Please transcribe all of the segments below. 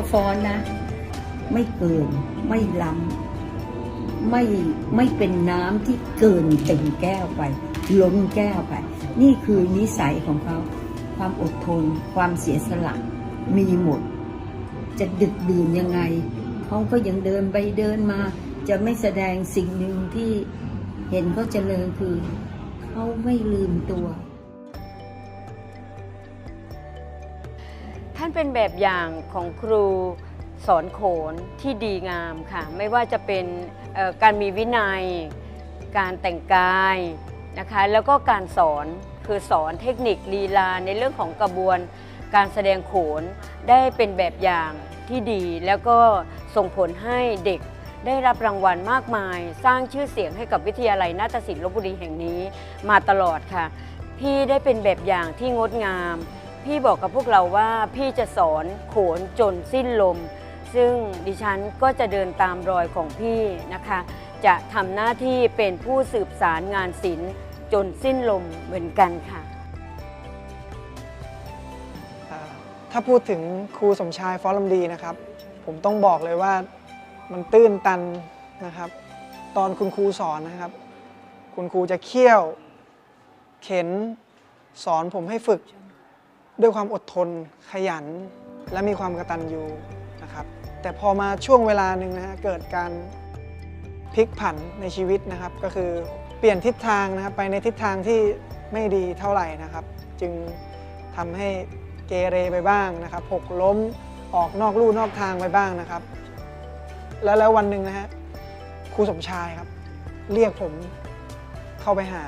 ว่าฟ้อนนะ ไม่เกินไม่ล้ำไม่ไม่เป็นน้ำที่เกินเต็มแก้วไป ล้นแก้วไป นี่คือนิสัยของเขา ความอดทน ความเสียสละมีหมด จะดึกดื่นยังไงเขาก็ยังเดินไปเดินมา จะไม่แสดงสิ่งหนึ่งที่เห็นเขาเจริญคือเขาไม่ลืมตัว ท่านเป็นแบบอย่างของครูสอนโขนที่ดีงามค่ะ ไม่ว่าจะเป็นการมีวินัย การแต่งกายนะคะ แล้วก็การสอนคือสอนเทคนิคลีลาในเรื่องของกระบวนการแสดงโขนได้เป็นแบบอย่างที่ดี แล้วก็ส่งผลให้เด็กได้รับรางวัลมากมาย สร้างชื่อเสียงให้กับวิทยาลัยนาฏศิลป์ลบบุรีแห่งนี้มาตลอดค่ะ พี่ได้เป็นแบบอย่างที่งดงาม พี่บอกกับพวกเราว่าพี่จะสอนโขนจนสิ้นลม ซึ่งดิฉันก็จะเดินตามรอยของพี่นะคะ จะทำหน้าที่เป็นผู้สืบสารงานศิลป์จนสิ้นลมเหมือนกันค่ะ ถ้าพูดถึงครูสมชายฟอรัมดีนะครับ ผมต้องบอกเลยว่ามันตื้นตันนะครับ ตอนคุณครูสอนนะครับ คุณครูจะเคี่ยว เข็นสอนผมให้ฝึก ด้วยความอดทนขยัน และมีความกระตัญญูนะครับแต่พอมาช่วงเวลาหนึ่งนะฮะเกิดการพลิกผันในชีวิตนะครับ ก็คือเปลี่ยนทิศทางนะครับไปในทิศทางที่ไม่ดีเท่าไหร่นะครับ จึงทำให้เกเรไปบ้างนะครับหกล้มออกนอกลู่นอกทางไปบ้างนะครับ แล้วแล้ววันหนึ่งนะฮะครูสมชายครับ เรียกผมเข้าไปหา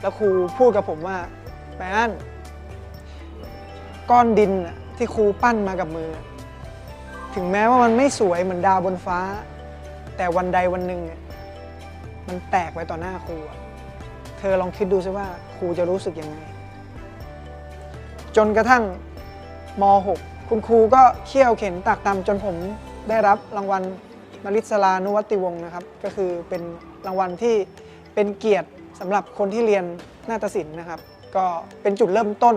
แล้วครูพูดกับผมว่าแปน ก้อนดินที่ครูปั้นมากับมือ ถึงแม้ว่ามันไม่สวยเหมือนดาวบนฟ้า แต่วันใดวันหนึ่งมันแตกไว้ต่อหน้าครู เธอลองคิดดูซิว่าครูจะรู้สึกยังไง จนกระทั่งม .6 คุณครูก็เขี่ยวเข็นตักตำจนผมได้รับรางวัลมริศลานุวัติวงศ์นะครับ ก็คือเป็นรางวัลที่เป็นเกียรติสำหรับคนที่เรียนนาฏศิลป์นะครับ ก็เป็นจุดเริ่มต้น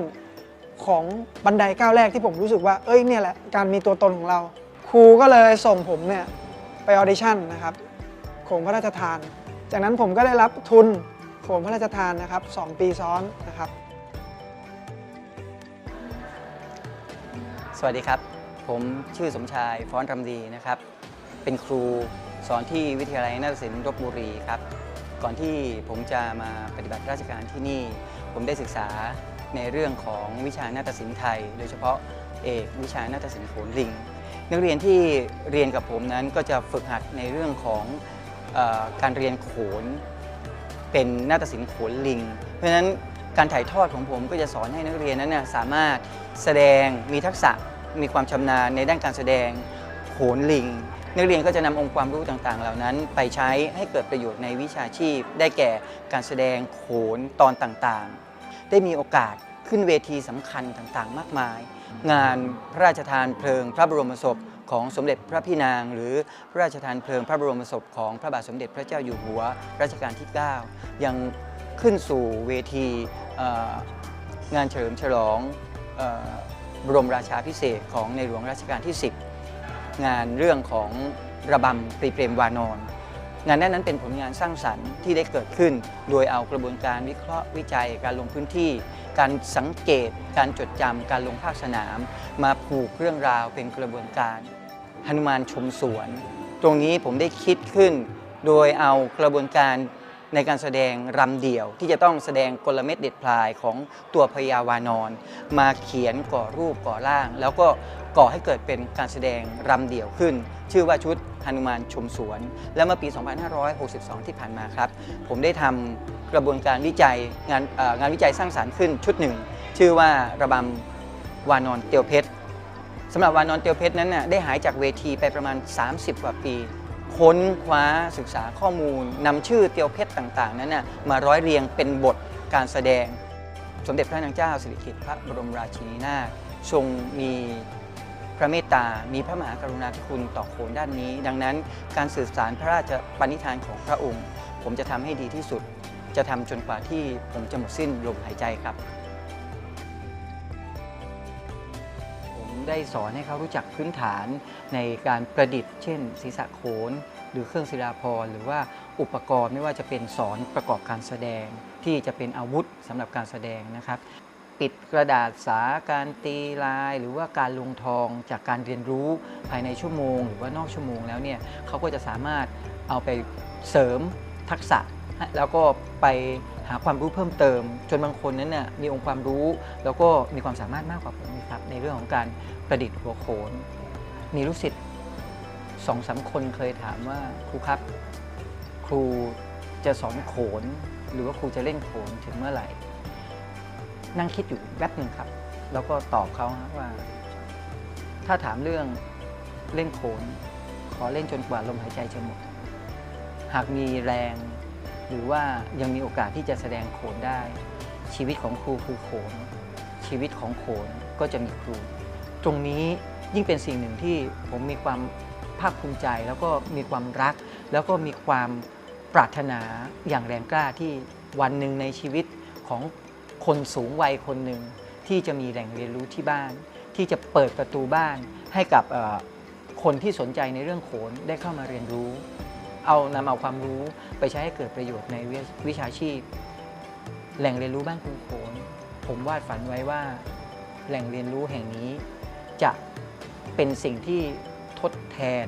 ของบันไดก้าวแรกที่ผมรู้สึกว่า เอ้ยเนี่ยแหละการมีตัวตนของเรา ครูก็เลยส่งผมเนี่ยไปออดิชั่นนะครับโขงพระราชทาน จากนั้นผมก็ได้รับทุนโขงพระราชทานนะครับสองปีซ้อนนะครับ สวัสดีครับ ผมชื่อสมชายฟ้อนรำดีนะครับ เป็นครูสอนที่วิทยาลัยนาฏศิลป์ลบบุรีครับ ก่อนที่ผมจะมาปฏิบัติราชการที่นี่ ผมได้ศึกษา ในเรื่องของวิชานาฏศิลป์ไทย โดยเฉพาะเอกวิชานาฏศิลป์โขนลิง นักเรียนที่เรียนกับผมนั้นก็จะฝึกหัดในเรื่องของอการเรียนโขน เป็นนาฏศิลป์โขนลิง เพราะฉะนั้นการถ่ายทอดของผมก็จะสอนให้นักเรียนนั้นนะสามารถแสดงมีทักษะมีความชำนาญในด้านการแสดงโขนลิง นักเรียนก็จะนำองค์ความรู้ต่างๆ เหล่านั้นไปใช้ให้เกิดประโยชน์ในวิชาชีพ ได้แก่การแสดงโขนตอนต่างๆ ได้มีโอกาสขึ้นเวทีสำคัญต่างๆ มากมาย งานพระราชทานเพลิงพระบรมศพของสมเด็จพระพี่นาง หรือพระราชทานเพลิงพระบรมศพของพระบาทสมเด็จพระเจ้าอยู่หัวรัชกาลที่ 9 ยังขึ้นสู่เวทีเอ่องานเฉลิมฉลองเอ่อบรมราชาพิเศษกของในหลวงรัชกาลที่ 10 งานเรื่องของระบำปรีเปรมวานอน งานนั้นนั้นเป็นผลงานสร้างสรรค์ที่ได้เกิดขึ้น โดยเอากระบวนการวิเคราะห์วิจัย การลงพื้นที่ การสังเกต การจดจำการลงภาคสนาม มาผูกเรื่องราวเป็นกระบวนการหนุมานชมสวน ตรงนี้ผมได้คิดขึ้น โดยเอากระบวนการในการแสดงรำเดี่ยวที่จะต้องแสดงกลเม็ดเด็ดพลายของตัวพญาวานอน มาเขียนก่อรูปก่อร่าง แล้วก็ก่อให้เกิดเป็นการแสดงรำเดี่ยวขึ้น ชื่อว่าชุด หนุมานชมสวน และเมื่อปี 2562 ที่ผ่านมาครับ ผมได้ทำกระบวนการวิจัยงานงานวิจัยสร้างสารรค์ขึ้นชุดหนึ่ง ชื่อว่าระบำวานอนเตียวเพชรสำหรับวานอนเตียวเพชรนั้นน่ะได้หายจากเวทีไปประมาณ 30 กว่าปี ค้นคว้าศึกษาข้อมูลนำชื่อเตียวเพชรต่างๆ นั้นน่ะมาร้อยเรียงเป็นบทการแสดง สมเด็จพระนางเจ้าสิริกิติ์พระบรมราชินีนาถทรงมี พระเมตตา มีพระมหากรุณาธิคุณต่อโขนด้านนี้ ดังนั้นการสื่อสารพระราชปณิธานของพระองค์ ผมจะทำให้ดีที่สุด จะทำจนกว่าที่ผมจะหมดสิ้นลมหายใจครับ ผมได้สอนให้เขารู้จักพื้นฐานในการประดิษฐ์ เช่น ศีรษะโขน หรือเครื่องศิลาภรณ์หรือว่าอุปกรณ์ไม่ว่าจะเป็นสอนประกอบการแสดง ที่จะเป็นอาวุธสำหรับการแสดงนะครับ ปิดกระดาษสาการตีลาย หรือว่าการลงทองจากการเรียนรู้ภายในชั่วโมง หรือว่านอกชั่วโมงแล้วเนี่ยเขาก็จะสามารถเอาไปเสริมทักษะ แล้วก็ไปหาความรู้เพิ่มเติม จนบางคนนั้นน่ะมีองค์ความรู้ แล้วก็มีความสามารถมากกว่าผมครับในเรื่องของการประดิษฐ์หัวโขน มีลูกศิษย์สองสามคนเคยถามว่าครูครับ ครูจะสอนโขน หรือว่าครูจะเล่นโขนถึงเมื่อไหร่ นั่งคิดอยู่แป๊บหนึ่งครับ แล้วก็ตอบเขาว่า ถ้าถามเรื่องเล่นโขน ขอเล่นจนกว่าลมหายใจจะหมด หากมีแรง หรือว่ายังมีโอกาสที่จะแสดงโขนได้ ชีวิตของครูคือโขน ชีวิตของโขนก็จะมีครู ตรงนี้ยิ่งเป็นสิ่งหนึ่งที่ผมมีความภาคภูมิใจแล้วก็มีความรัก แล้วก็มีความปรารถนาอย่างแรงกล้าที่วันหนึ่งในชีวิตของ คนสูงวัยคนหนึ่งที่จะมีแหล่งเรียนรู้ที่บ้าน ที่จะเปิดประตูบ้านให้กับคนที่สนใจในเรื่องโขนได้เข้ามาเรียนรู้ เอานำเอาความรู้ไปใช้ให้เกิดประโยชน์ในวิวิชาชีพ แหล่งเรียนรู้บ้านคุณโขน ผมวาดฝันไว้ว่า แหล่งเรียนรู้แห่งนี้ จะเป็นสิ่งที่ทดแทน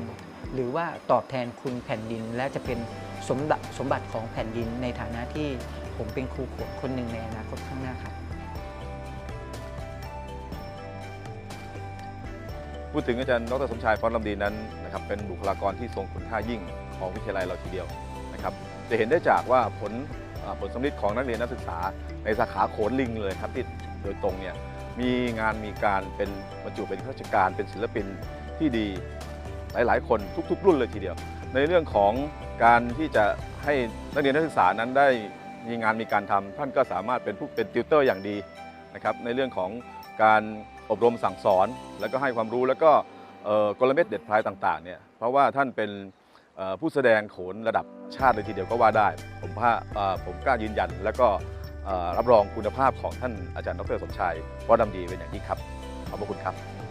หรือว่าตอบแทนคุณแผ่นดิน และจะเป็นสมบัติสมบัติของแผ่นดินในฐานะที่ ผมเป็นครูคนหนึ่งในอนาคตข้างหน้าครับ พูดถึงอาจารย์ดรสมชายฟอนลำดีนั้นนะครับเป็นบุคลากรที่ทรงคุณค่ายิ่งของวิทยาลัยเราทีเดียวนะครับจะเห็นได้จากว่าผลผลสำลิดของนักเรียนนักศึกษา ในสาขาโขนลิงเลยครับที่โดยตรงเนี่ยมีงานมีการเป็นบรรจุเป็นข้าราชการเป็นศิลปินที่ดีหลายๆ คนทุก ๆ รุ่นเลยทีเดียว ในเรื่องของการที่จะให้นักเรียนนักศึกษานั้นได้ มีงานมีการทำท่านก็สามารถเป็นผู้เป็นติวเตอร์อย่างดีนะครับในเรื่องของการอบรมสั่งสอน แล้วก็ให้ความรู้แล้วก็กลเม็ดเด็ดพลายต่างๆเนี่ยเพราะว่าท่านเป็นผู้แสดงโขนระดับชาติเลยทีเดียวก็ว่าได้ ผมว่าผมกล้ายืนยัน แล้วก็รับรองคุณภาพของท่านอาจารย์ดรสมชายว่าดำดีเป็นอย่างยิ่งครับ ขอบพระคุณครับ